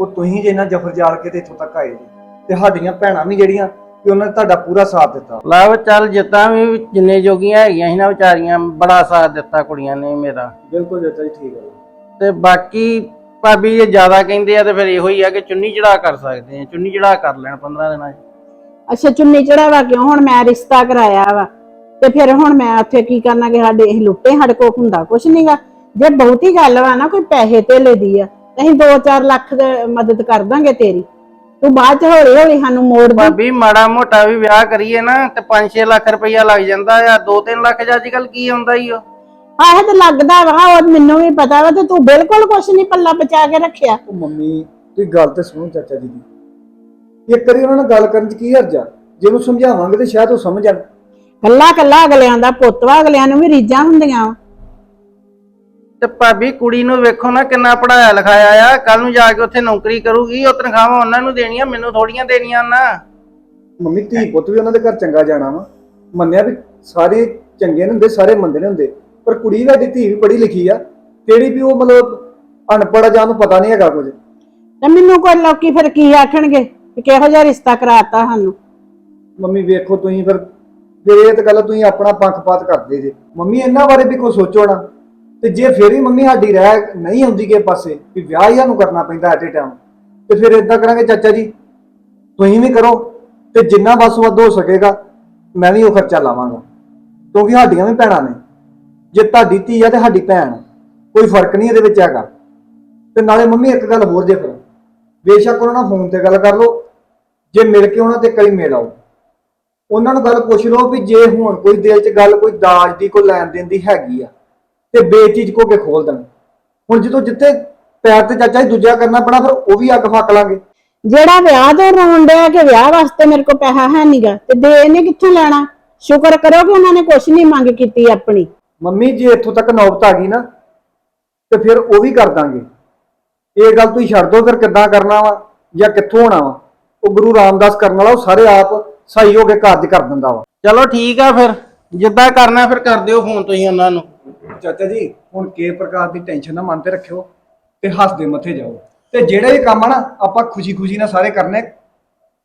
ਉਹ ਤੁਸੀਂ ਜੇ ਨਾ ਜਫਰ ਜਾਲ ਕੇ ਤੇ ਇੱਥੋਂ ਤੱਕ ਆਏ ਜੀ ਤੇ ਸਾਡੀਆਂ ਭੈਣਾਂ ਵੀ ਜਿਹੜੀਆਂ ਕਿ ਉਹਨਾਂ ਨੇ ਤੁਹਾਡਾ ਪੂਰਾ ਸਾਥ ਦਿੱਤਾ। ਲਵ ਚੱਲ ਜਿੱਦਾਂ ਵੀ ਜਿੰਨੇ ਜੋਗੀਆਂ ਹੈਗੀਆਂ ਸੀ ਨਾ ਵਿਚਾਰੀਆਂ ਬੜਾ ਸਾਥ ਦਿੱਤਾ ਕੁੜੀਆਂ ਨੇ ਮੇਰਾ। ਬਿਲਕੁਲ ਚਾਚਾ ਜੀ ਠੀਕ ਹੈ ਤੇ ਬਾਕੀ ਭਾਬੀ ਜੇ ਜ਼ਿਆਦਾ ਕਹਿੰਦੇ ਆ ਤੇ ਫਿਰ ਇਹੋ ਹੀ ਆ ਕਿ ਚੁੰਨੀ ਚੜਾ ਕਰ ਸਕਦੇ ਆ ਚੁੰਨੀ ਚੜਾ ਕਰ ਲੈਣ 15 ਦਿਨਾਂ 'ਚ। ਅੱਛਾ ਚੁੰਨੀ ਚੜਾਵਾ ਕਿਉਂ? ਹੁਣ ਮੈਂ ਰਿਸ਼ਤਾ ਕਰਾਇਆ ਵਾ। ਤੇ ਫਿਰ ਹੁਣ ਮੈਂ ਉੱਥੇ ਕੀ ਕਰਨਾ ਕਿ ਸਾਡੇ ਇਹ ਲੁੱਟੇ ਸਾਡੇ ਕੋਲ ਹੁੰਦਾ ਕੁਛ ਨਹੀਂਗਾ ਜੇ ਬਹੁਤੀ ਗੱਲ ਵਾ ਨਾ ਕੋਈ ਪੈਸੇ ਧੇਲੇ ਦੀ ਆ ਤੇ ਅਸੀਂ 2-4 ਲੱਖ ਦੇ ਮਦਦ ਕਰ ਦਾਂਗੇ ਤੇਰੀ। ਤੂੰ ਬਾਅਦ ਚ ਹੌਲੀ ਹੌਲੀ ਸਾਨੂੰ ਮੋੜ ਦੇ। ਭਾਬੀ ਮਾੜਾ ਮੋਟਾ ਵੀ ਵਿਆਹ ਕਰੀਏ ਨਾ ਤੇ 5-6 ਲੱਖ ਰੁਪਈਆ ਲੱਗ ਜਾਂਦਾ ਆ 2-3 ਲੱਖ ਚ ਅੱਜ ਕੱਲ ਕੀ ਆਉਂਦਾ ਈ ਉਹ ਆਹ ਤੇ ਲੱਗਦਾ ਵਾ ਉਹ ਮੈਨੂੰ ਵੀ ਪਤਾ ਵਾ ਤੇ ਤੂੰ ਬਿਲਕੁਲ ਕੁਛ ਨਹੀਂ ਪੱਲਾ ਬਚਾ ਕੇ ਰੱਖਿਆ। ਉਹ ਮੰਮੀ ਤੁਸੀਂ ਗੱਲ ਤੇ ਸੁਣੋ ਚਾਚਾ ਜੀ ਦੀ। ਇੱਕ ਵਾਰੀ ਉਹਨਾਂ ਨਾਲ ਗੱਲ ਕਰਨ ਚ ਕੀ ਹਰਜਾ ਜੇ ਉਹਨੂੰ ਸਮਝਾਵਾਂਗੇ ਤੇ ਸ਼ਾਇਦ ਉਹ ਸਮਝ ਜਾਣ। ਕੱਲਾ ਕੱਲਾ ਅਗਲਿਆਂ ਦਾ ਪੁੱਤ ਵਾ ਅਗਲਿਆਂ ਨੂੰ ਵੀ ਰੀਝਾਂ ਹੁੰਦੀਆਂ ਵਾ। ਤੇ ਭਾਬੀ ਕੁੜੀ ਨੂੰ ਵੇਖੋ ਨਾ ਕਿੰਨਾ ਪੜਾਇਆ ਲਿਖਾਇਆ ਆ। ਕੱਲ ਨੂੰ ਜਾ ਕੇ ਉੱਥੇ ਨੌਕਰੀ ਕਰੂਗੀ ਉਹ ਤਨਖਾਹਾਂ ਉਹਨਾਂ ਨੂੰ ਦੇਣੀਆਂ ਮੈਨੂੰ ਥੋੜੀਆਂ ਦੇਣੀਆਂ ਨਾ। ਮੰਮੀ ਧੀ ਪੁੱਤ ਵੀ ਉਹਨਾਂ ਦੇ ਘਰ ਚੰਗਾ ਜਾਣਾ ਵਾ। ਮੰਨਿਆ ਵੀ ਸਾਰੇ ਚੰਗੇ ਨੇ ਹੁੰਦੇ ਸਾਰੇ ਮੰਦੇ ਨੇ ਹੁੰਦੇ। ਪਰ ਕੁੜੀ ਦਾ ਧੀ ਵੀ ਪੜ੍ਹੀ ਲਿਖੀ ਆ। ਕਿਹੜੀ ਵੀ ਉਹ ਮਤਲਬ ਅਨਪੜ੍ਹ ਜਾਂ ਨੂੰ ਪਤਾ ਨਹੀਂ ਹੈਗਾ ਕੁਝ। ਤੇ ਮੈਨੂੰ ਕੋਈ ਲੋਕੀ ਫਿਰ ਕੀ ਆਖਣਗੇ ਕਿ ਕਿਹੋ ਜਿਹਾ ਰਿਸ਼ਤਾ ਕਰਾਤਾ ਸਾਨੂੰ? ਮੰਮੀ ਵੇਖੋ ਤੁਸੀਂ ਫਿਰ ਫਿਰ ਇਹ ਤਾਂ ਗੱਲ ਤੁਸੀਂ ਆਪਣਾ ਪੱਖਪਾਤ ਕਰਦੇ ਜੇ। ਮੰਮੀ ਇਹਨਾਂ ਬਾਰੇ ਵੀ ਕੋਈ ਸੋਚੋ ਨਾ। ਤੇ ਜੇ ਫਿਰ ਵੀ ਮੰਮੀ ਸਾਡੀ ਰਹਿ ਨਹੀਂ ਆਉਂਦੀ ਕੇ ਪਾਸੇ ਵੀ ਵਿਆਹ ਹੀ ਸਾਨੂੰ ਕਰਨਾ ਪੈਂਦਾ ਐਟ ਏ ਟਾਈਮ ਤੇ ਫਿਰ ਇਦਾਂ ਕਰਾਂਗੇ ਚਾਚਾ ਜੀ। ਤੁਸੀਂ ਵੀ ਕਰੋ ਤੇ ਜਿੰਨਾ ਬਸ ਵੱਧ ਹੋ ਸਕੇਗਾ, ਮੈਂ ਵੀ ਉਹ ਖਰਚਾ ਲਾਵਾਂਗਾ। ਕਿਉਂਕਿ ਸਾਡੀਆਂ ਵੀ ਭੈਣਾਂ ਨੇ। ਜੇ ਤੁਹਾਡੀ ਧੀ ਆ ਤੇ ਸਾਡੀ ਭੈਣ ਆ। ਕੋਈ ਫ਼ਰਕ ਨਹੀਂ ਇਹਦੇ ਵਿੱਚ ਹੈਗਾ। ਤੇ ਨਾਲੇ ਮੰਮੀ ਇੱਕ ਗੱਲ ਹੋਰ ਜੇ ਫਿਰ ਬੇਸ਼ੱਕ ਉਹਨਾਂ ਨਾਲ ਫੋਨ ਤੇ ਗੱਲ ਕਰ ਲਓ, ਜੇ ਮਿਲ ਕੇ ਉਹਨਾਂ ਤੇ ਕਈ ਮੇਲ ਆਓ। ਉਹਨਾਂ ਨੂੰ ਗੱਲ ਪੁੱਛ ਲਓ ਵੀ ਜੇ ਹੁਣ ਕੋਈ ਦਿਲ 'ਚ ਗੱਲ, ਕੋਈ ਦਾਜ ਦੀ, ਕੋਈ ਲੈਣ ਦੇਣ ਦੀ ਹੈਗੀ ਆ ਤੇ ਬੇਚੀਜ਼ ਕੋ ਕੇ ਖੋਲ ਦੇਣ। ਹੁਣ ਜਦੋਂ ਜਿੱਥੇ ਪੈਰ ਤੇ ਚਾਚਾ ਜੀ ਦੂਜਾ ਕਰਨਾ ਪੜਾ ਫਿਰ ਉਹ ਵੀ ਅੱਗ ਫੱਕ ਲਾਂਗੇ। ਜਿਹੜਾ ਵਿਆਹ ਤੋਂ ਰੋਣ ਡਿਆ ਕਿ ਵਿਆਹ ਵਾਸਤੇ ਮੇਰੇ ਕੋਲ ਪੈਸਾ ਹੈ ਨਹੀਂਗਾ ਤੇ ਦੇ ਇਹਨੇ ਕਿੱਥੋਂ ਲੈਣਾ? ਸ਼ੁਕਰ ਕਰੋ ਕਿ ਉਹਨਾਂ ਨੇ ਕੁਛ ਨਹੀਂ ਮੰਗ ਕੀਤੀ ਆਪਣੀ। ਮੰਮੀ ਜੇ ਇੱਥੋਂ ਤੱਕ ਨੌਬਤ ਆ ਗਈ ਨਾ ਤੇ ਫਿਰ ਉਹ ਵੀ ਕਰ ਦਾਂਗੇ। ਇਹ ਗੱਲ ਤੁਸੀਂ ਛੱਡ ਦੋ ਫਿਰ ਕਿੱਦਾਂ ਕਰਨਾ ਵਾ ਜਾਂ ਕਿੱਥੋਂ ਹੋਣਾ ਵਾ। ਉਹ ਗੁਰੂ ਰਾਮਦਾਸ ਕਰਨ ਵਾਲਾ ਉਹ ਸਾਰੇ ਆਪ ਸਹੀ ਹੋ ਕੇ ਕਾਰਜ ਕਰ ਦਿੰਦਾ ਵਾ। ਚਲੋ ਠੀਕ ਆ ਫਿਰ ਜਿੱਦਾਂ ਕਰਨਾ ਫਿਰ ਕਰ ਦਿਓ ਫੋਨ ਤੁਸੀਂ ਉਹਨਾਂ ਨੂੰ। ਚਾਚਾ ਜੀ ਹੁਣ ਕੇ ਪ੍ਰਕਾਰ ਦੀ ਟੈਨਸ਼ਨ ਨਾ ਮਨ ਤੇ ਰੱਖਿਓ ਤੇ ਹੱਸਦੇ ਮੱਥੇ ਜਾਓ। ਤੇ ਜਿਹੜਾ ਇਹ ਕੰਮ ਆ ਨਾ ਆਪਾਂ ਖੁਸ਼ੀ-ਖੁਸ਼ੀ ਨਾਲ ਸਾਰੇ ਕਰਨੇ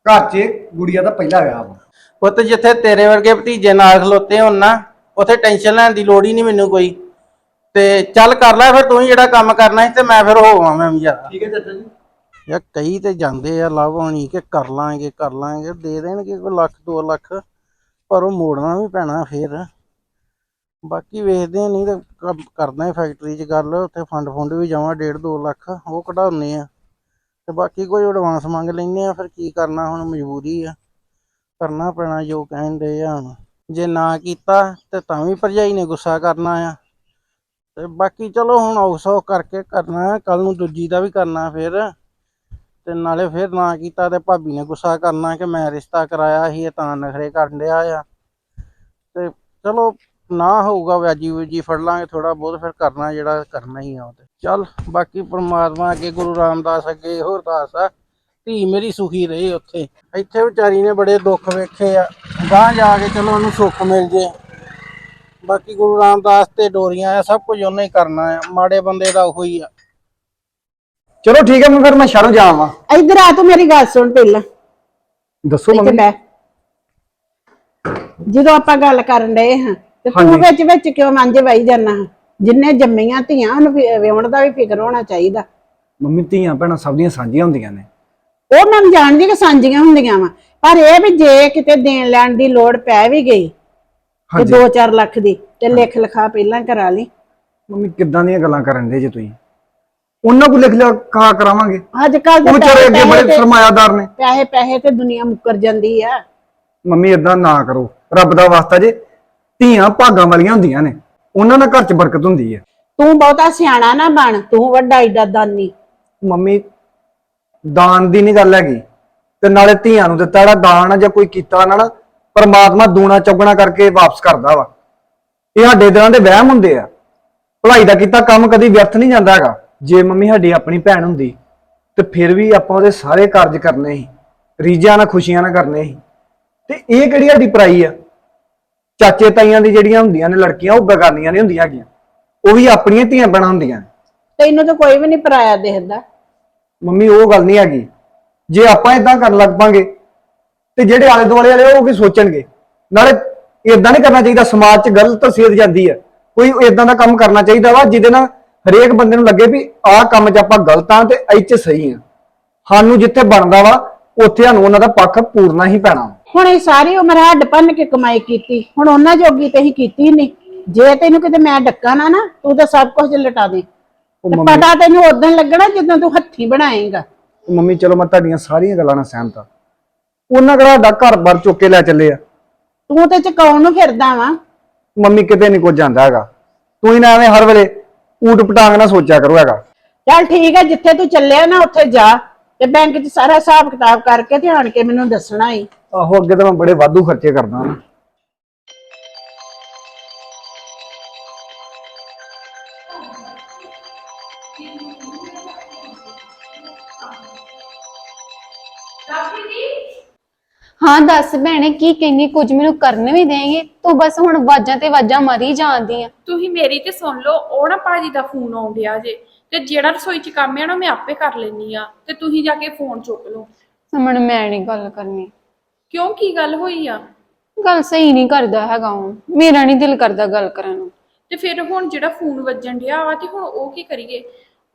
ਘਰ 'ਚ ਗੁੜੀਆ ਦਾ ਪਹਿਲਾ ਵਿਆਹ ਵਾ। ਪੁੱਤ ਜਿੱਥੇ ਤੇਰੇ ਵਰਗੇ ਭਤੀਜੇ ਨਾਲ ਖਲੋਤੇ ਹੋਣ ਨਾ ਉੱਥੇ ਟੈਨਸ਼ਨ ਲੈਣ ਦੀ ਲੋੜ ਹੀ ਨਹੀਂ ਮੈਨੂੰ ਕੋਈ। ਤੇ ਚੱਲ ਕਰ ਲੈ ਫਿਰ ਤੂੰ ਹੀ ਜਿਹੜਾ ਕੰਮ ਕਰਨਾ ਸੀ ਤੇ ਮੈਂ ਫਿਰ ਹੋਵਾਂ ਮੈਂ ਵੀ ਜ਼ਿਆਦਾ। ਠੀਕ ਹੈ ਚਾਚਾ ਜੀ। ਯਾ ਕਈ ਤੇ ਜਾਂਦੇ ਆ ਲਵ ਹੋਣੀ ਕਿ ਕਰ ਲਾਂਗੇ ਕਰ ਲਾਂਗੇ ਦੇ ਦੇਣਗੇ ਕੋਈ ਲੱਖ 2 ਲੱਖ ਪਰ ਉਹ ਮੋੜਨਾ ਵੀ ਪੈਣਾ ਫੇਰ। ਬਾਕੀ ਵੇਖਦੇ ਆ ਨਹੀਂ ਤਾਂ ਕ- ਕਰਦਾ ਹੈ ਫੈਕਟਰੀ 'ਚ ਗੱਲ, ਉੱਥੇ ਫੰਡ ਫੁੰਡ ਵੀ ਜਾਵਾਂ 1.5 2 ਲੱਖ, ਉਹ ਕਢਾਉਨੇ ਆ ਤੇ ਬਾਕੀ ਕੋਈ ਐਡਵਾਂਸ ਮੰਗ ਲੈਨੇ ਆ ਫਿਰ ਕੀ ਕਰਨਾ, ਹੁਣ ਮਜਬੂਰੀ ਆ। ਕਰਨਾ ਪੈਣਾ ਜੋ ਕਹਿੰਦੇ ਆ ਜੇ ਨਾ ਕੀਤਾ, ਤੇ ਤਾਂ ਵੀ ਭਰਜਾਈ ਨੇ ਗੁੱਸਾ ਕਰਨਾ ਆ। ਤੇ ਬਾਕੀ ਚਲੋ ਹੁਣ ਔਸੋ ਕਰਕੇ ਕਰਨਾ ਕੱਲ ਨੂੰ ਦੂਜੀ ਦਾ ਵੀ ਕਰਨਾ ਫਿਰ। ਤੇ ਨਾਲੇ ਫਿਰ ਨਾ ਕੀਤਾ ਤੇ ਭਾਬੀ ਨੇ ਗੁੱਸਾ ਕਰਨਾ ਕਿ ਮੈਂ ਰਿਸ਼ਤਾ ਕਰਾਇਆ ਸੀ, ਇਹ ਤਾਂ ਨਖਰੇ ਕਰਨ ਡਿਆ ਆ। ਤੇ ਚਲੋ ਨਾ ਹੋਊਗਾ ਵਿਆਜੀ ਵਿਜੀ ਫੜ ਲਾਂਗੇ ਥੋੜਾ ਬਹੁਤ ਫਿਰ ਕਰਨਾ ਜਿਹੜਾ ਕਰਨਾ ਹੀ ਆ ਉਹ ਤੇ। ਚੱਲ ਬਾਕੀ ਪ੍ਰਮਾਤਮਾ ਅੱਗੇ ਗੁਰੂ ਰਾਮਦਾਸ ਅੱਗੇ ਹੋਰ ਅਰਦਾਸ ਆ। ਧੀ ਮੇਰੀ ਸੁਖੀ ਰਹੇ ਉੱਥੇ। ਇੱਥੇ ਵਿਚਾਰੀ ਨੇ ਬੜੇ ਦੁੱਖ ਵੇਖੇ ਆ। ਗਾਂ ਜਾ ਕੇ ਚਲੋ ਉਹਨੂੰ ਸੁੱਖ ਮਿਲ ਜੇ। ਬਾਕੀ ਗੁਰੂ ਰਾਮਦਾਸ ਤੇ ਡੋਰੀਆਂ ਆ ਸਭ ਕੁਝ ਉਹਨੇ ਹੀ ਕਰਨਾ ਆ। ਮਾੜੇ ਬੰਦੇ ਦਾ ਉਹੀ ਆ। ਚਲੋ ਠੀਕ ਹੈ ਮੈਂ ਫਿਰ ਮੈਂ ਸ਼ਹਿਰੋਂ ਜਾਵਾਂ ਇੱਧਰ ਆ ਤੂੰ ਮੇਰੀ ਗੱਲ ਸੁਣ ਪਹਿਲਾਂ। ਦੱਸੋ ਇੱਥੇ ਮੰਮੀ। ਜਦੋਂ ਆਪਾਂ ਗੱਲ ਕਰਨ ਡਏ ਹਾਂ ਤੇ ਤੂੰ ਹਾਂਜੀ। ਵਿੱਚ ਵਿੱਚ ਕਿਉਂ ਮੰਝ ਵਈ ਜਾਣਾ ਜਿੰਨੇ ਜੰਮੀਆਂ ਧੀਆਂ ਉਹਨੂੰ ਵੀ- ਵਿਆਹੁਣ ਦਾ ਵੀ ਫਿਕਰ ਹੋਣਾ ਚਾਹੀਦਾ। ਮੰਮੀ ਧੀਆਂ ਭੈਣਾਂ ਸਭ ਦੀਆਂ ਸਾਂਝੀਆਂ ਹੁੰਦੀਆਂ ਨੇ। ਉਹ ਮੈਂ ਜਾਣਦੀ ਕਿ ਸਾਂਝੀਆਂ ਹੁੰਦੀਆਂ ਵਾ। ਪਰ ਇਹ ਵੀ ਜੇ ਕਿਤੇ ਦੇਣ ਲੈਣ ਦੀ ਲੋੜ ਪੈ ਵੀ ਗਈ ਤੇ ਹਾਂਜੀ। 2-4 ਲੱਖ ਦੀ ਤੇ ਲਿਖ ਲਿਖਾ ਪਹਿਲਾਂ ਕਰਾ ਲਈ। ਮੰਮੀ ਕਿੱਦਾਂ ਦੀਆਂ ਗੱਲਾਂ ਕਰਨ ਦੇ ਜੇ ਤੁਸੀਂ? ਉਹਨਾਂ ਕੋਲ ਲਿਖ ਲਿਆ ਕਾ ਕਰਾਵਾਂਗੇ। ਅੱਜ ਕੱਲ ਉਹ ਵਿਚਾਰੇ ਅੱਗੇ ਬੜੇ ਸਰਮਾਇਆਦਾਰ ਨੇ। ਪੈਸੇ ਪੈਸੇ ਤੇ ਦੁਨੀਆ ਮੁੱਕਰ ਜਾਂਦੀ ਆ। ਮੰਮੀ ਇਦਾਂ ਨਾ ਕਰੋ। ਰੱਬ ਦਾ ਵਾਸਤਾ ਜੇ। ਧੀਆਂ ਭਾਗਾਂ ਵਾਲੀਆਂ ਹੁੰਦੀਆਂ ਨੇ। ਉਹਨਾਂ ਨਾਲ ਘਰ 'ਚ ਬਰਕਤ ਹੁੰਦੀ ਹੈ ਤੂੰ ਬਹੁਤਾ ਸਿਆਣਾ ਨਾ ਬਣ ਤੂੰ ਵੱਡਾ ਏਡਾ ਦਾਨੀ। ਮੰਮੀ ਦਾਨ ਦੀ ਨਹੀਂ ਗੱਲ ਹੈਗੀ। ਤੇ ਨਾਲੇ ਧੀਆਂ ਨੂੰ ਦਿੱਤਾ ਜਿਹੜਾ ਦਾਨ ਆ ਜਾਂ ਕੋਈ ਕੀਤਾ ਨਾ ਨਾ ਪਰਮਾਤਮਾ ਦੂਣਾ ਚੌਗਣਾ ਕਰਕੇ ਵਾਪਸ ਕਰਦਾ ਵਾ। ਇਹ ਸਾਡੇ ਦਿਲਾਂ ਦੇ ਵਹਿਮ ਹੁੰਦੇ ਆ। ਭਲਾਈ ਦਾ ਕੀਤਾ ਕੰਮ ਕਦੀ ਵਿਅਰਥ ਨਹੀਂ ਜਾਂਦਾ ਹੈਗਾ। ਜੇ ਮੰਮੀ ਸਾਡੀ ਆਪਣੀ ਭੈਣ ਹੁੰਦੀ ਤੇ ਫਿਰ ਵੀ ਆਪਾਂ ਉਹਦੇ ਸਾਰੇ ਕਾਰਜ ਕਰਨੇ ਸੀ। ਰੀਝਾਂ ਨਾਲ ਖੁਸ਼ੀਆਂ ਨਾਲ ਕਰਨੇ ਸੀ। ਤੇ ਇਹ ਕਿਹੜੀ ਸਾਡੀ ਪਰਾਈ ਆ? ਚਾਚੇ ਤਾਈਆਂ ਦੀ ਜਿਹੜੀਆਂ ਹੁੰਦੀਆਂ ਨੇ ਲੜਕੀਆਂ ਉਹ ਬਗਾਨੀਆਂ ਨਹੀਂ ਹੁੰਦੀਆਂ ਹੈਗੀਆਂ। ਉਹ ਵੀ ਆਪਣੀਆਂ ਧੀਆਂ ਬਣਾ ਹੁੰਦੀਆਂ। ਤੈਨੂੰ ਤਾਂ ਕੋਈ ਵੀ ਨਹੀਂ ਪਰਾਇਆ ਦੇਖਦਾ। ਮੰਮੀ ਉਹ ਗੱਲ ਨਹੀਂ ਹੈਗੀ। ਜੇ ਆਪਾਂ ਇਦਾਂ ਕਰਨ ਲੱਗ ਪਾਂਗੇ ਤੇ ਜਿਹੜੇ ਆਲੇ ਦੁਆਲੇ ਵਾਲੇ ਉਹ ਕੀ ਸੋਚਣਗੇ? ਨਾਲੇ ਇਦਾਂ ਨਹੀਂ ਕਰਨਾ ਚਾਹੀਦਾ ਸਮਾਜ 'ਚ ਗਲਤ ਸੇਧ ਜਾਂਦੀ ਹੈ। ਕੋਈ ਇਦਾਂ ਦਾ ਕੰਮ ਕਰਨਾ ਚਾਹੀਦਾ ਵਾ ਜਿਹਦੇ ਨਾਲ ਹਰੇਕ ਬੰਦੇ ਨੂੰ ਲੱਗੇ ਵੀ ਆਹ ਕੰਮ 'ਚ ਆਪਾਂ ਗਲਤ ਆ ਤੇ ਇਹ 'ਚ ਸਹੀ ਆ ਸਾਨੂੰ ਜਿੱਥੇ ਬਣਦਾ ਵਾ ਉੱਥੇ ਸਾਨੂੰ ਉਹਨਾਂ ਦਾ ਪੱਖ ਪੂਰਨਾ ਹੀ ਪੈਣਾ। ਹੁਣ ਇਹ ਸਾਰੀ ਉਮਰ ਹੱਡ ਭੰਨ ਕੇ ਕਮਾਈ ਕੀਤੀ। ਹੁਣ ਉਹਨਾਂ ਜੋਗੀ ਤੇ ਹੀ ਕੀਤੀ ਨਹੀਂ। ਜੇ ਤੈਨੂੰ ਕਿਤੇ ਮੈਂ ਡੱਕਾ ਨਾ ਨਾ ਤੂੰ ਤਾਂ ਸਭ ਕੁਝ ਲਟਾ ਦੇ। ਉਹ ਤੇ ਮੰਮੀ ਪਤਾ ਤੈਨੂੰ ਉਦੋਂ ਲੱਗਣਾ ਜਦੋਂ ਤੂੰ ਹੱਥੀ ਬਣਾਏਗਾ। ਉਹ ਮੰਮੀ ਚਲੋ ਮੈਂ ਤੁਹਾਡੀਆਂ ਸਾਰੀਆਂ ਗੱਲਾਂ ਨਾਲ ਸਹਿਮਤ ਆ ਉਹਨਾਂ ਕਿਹੜਾ ਸਾਡਾ ਘਰ-ਬਾਰ ਚੁੱਕ ਕੇ ਲੈ ਚੱਲੇ ਆ? ਤੂੰ ਤੇ ਚਕਾਉਣ ਨੂੰ ਫਿਰਦਾ ਵਾ। ਮੰਮੀ ਕਿਤੇ ਨਹੀਂ ਕੁਝ ਜਾਂਦਾ ਹੈਗਾ। ਤੂੰ ਹੀ ਨਾ ਐਵੇਂ ਹਰ ਵੇਲੇ ਊਟ ਪਟਾਂਗ ਨਾ ਸੋਚਿਆ ਕਰੋ ਹੈਗਾ। ਚੱਲ ਠੀਕ ਹੈ ਜਿੱਥੇ ਤੂੰ ਚੱਲਿਆ ਨਾ ਉੱਥੇ ਜਾ। ਤੇ ਬੈਂਕ 'ਚ ਸਾਰਾ ਹਿਸਾਬ ਕਿਤਾਬ ਕਰਕੇ ਤੇ ਆਣ ਕੇ ਮੈਨੂੰ ਦੱਸਣਾ ਈ। ਆਹੋ ਅੱਗੇ ਤਾਂ ਮੈਂ ਬੜੇ ਵਾਧੂ ਖਰਚੇ ਕਰਦਾ ਨਾ। ਹਾਂ ਦੱਸ ਭੈਣੇ ਕੀ ਕਹਿੰਨੀ ਕੁਝ ਮੈਨੂੰ ਕਰਨ ਵੀ ਦੇਂਗੇ? ਤੂੰ ਬਸ ਹੁਣ ਵਾਜਾਂ ਤੇ ਵਾਜਾਂ ਮਾਰੀ ਜਾਂਦੀ ਆ। ਤੁਸੀਂ ਮੇਰੀ ਤੇ ਸੁਣ ਲਓ ਉਹ ਨਾ ਭਾਜੀ ਦਾ ਫੋਨ ਆਉਣ ਡਿਆ ਜੇ। ਤੇ ਜਿਹੜਾ ਰਸੋਈ 'ਚ ਕੰਮ ਹੈ ਨਾ ਮੈਂ ਆਪੇ ਕਰ ਲੈਣੀ ਆ। ਤੇ ਤੁਸੀਂ ਜਾ ਕੇ ਫੋਨ ਚੁੱਕ ਲਓ। ਸਮਣ ਮੈਂ ਨਹੀਂ ਗੱਲ ਕਰਨੀ। ਕਿਉਂ ਕੀ ਗੱਲ ਹੋਈ ਆ? ਗੱਲ ਸਹੀ ਨਹੀਂ ਕਰਦਾ ਹੈਗਾ ਉਹ। ਮੇਰਾ ਨਹੀਂ ਦਿਲ ਕਰਦਾ ਗੱਲ ਕਰਨ ਨੂੰ। ਤੇ ਫਿਰ ਹੁਣ ਜਿਹੜਾ ਫੋਨ ਵੱਜਣ ਡਿਆ ਵਾ ਤੇ ਹੁਣ ਉਹ ਕੀ ਕਰੀਏ?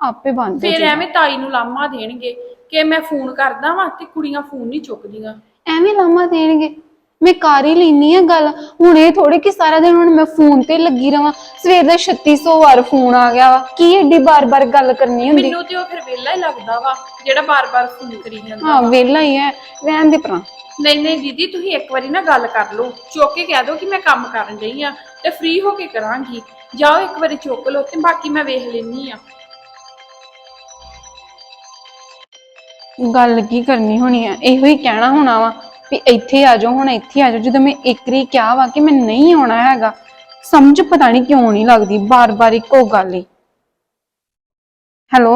ਆਪੇ ਬੰਦ ਹੋ ਫਿਰ। ਐਵੇਂ ਤਾਈ ਨੂੰ ਲਾਮਾ ਦੇਣਗੇ ਕਿ ਮੈਂ ਫੋਨ ਕਰਦਾ ਵਾਂ ਤੇ ਕੁੜੀਆਂ ਫੋਨ ਨਹੀਂ ਚੁੱਕਦੀਆਂ। ਐਵੇਂ ਲਾਮਾ ਦੇਣਗੇ। ਮੈਂ ਕਰ ਹੀ ਲੈਣੀ ਆ ਗੱਲ। ਹੁਣ ਇਹ ਥੋੜੇ ਕਿ ਸਾਰਾ ਦਿਨ ਹੁਣ ਮੈਂ ਫੋਨ ਤੇ ਲੱਗੀ ਰਵਾਂ। ਸਵੇਰ ਦਾ 3600 ਵਾਰ ਫੋਨ ਆ ਗਿਆ ਵਾ। ਕੀ ਏਡੀ ਬਾਰ-ਬਾਰ ਗੱਲ ਕਰਨੀ ਹੁੰਦੀ? ਮੈਨੂੰ ਤੇ ਉਹ ਫਿਰ ਵਿਹਲਾ ਹੀ ਲੱਗਦਾ ਵਾ ਜਿਹੜਾ ਬਾਰ-ਬਾਰ ਫੋਨ ਕਰੀ ਜਾਂਦਾ ਹਾਂ ਵਿਹਲਾ ਹੀ ਹੈ ਰਹਿਣ ਦੇ ਪਰਾਂ ਨਹੀਂ ਨਹੀਂ ਦੀਦੀ, ਤੁਸੀਂ ਇੱਕ ਵਾਰੀ ਨਾ ਗੱਲ ਕਰ ਲਓ। ਚੁੱਕ ਕੇ ਕਹਿ ਦਿਓ ਕਿ ਮੈਂ ਕੰਮ ਕਰਨ ਗਈ ਆ ਤੇ ਫ੍ਰੀ ਹੋ ਕੇ ਕਰਾਂਗੀ। ਜਾਓ ਇੱਕ ਵਾਰੀ ਚੁੱਕ ਲਓ ਤੇ ਬਾਕੀ ਮੈਂ ਵੇਖ ਲੈਣੀ ਆ। ਗੱਲ ਕੀ ਕਰਨੀ ਹੋਣੀ ਆ? ਇਹੋ ਹੀ ਕਹਿਣਾ ਹੋਣਾ ਵਾ ਵੀ ਇੱਥੇ ਆ ਜਾਓ, ਹੁਣ ਇੱਥੇ ਆ ਜਾਓ। ਜਦੋਂ ਮੈਂ ਇੱਕ ਰੀ ਕਿਹਾ ਵਾ ਕਿ ਮੈਂ ਨਹੀਂ ਆਉਣਾ ਹੈਗਾ, ਸਮਝ ਪਤਾ ਨਹੀਂ ਕਿਉਂ ਨਹੀਂ ਲੱਗਦੀ, ਬਾਰ-ਬਾਰ ਇੱਕੋ ਗੱਲ ਹੀ ਹੈਲੋ?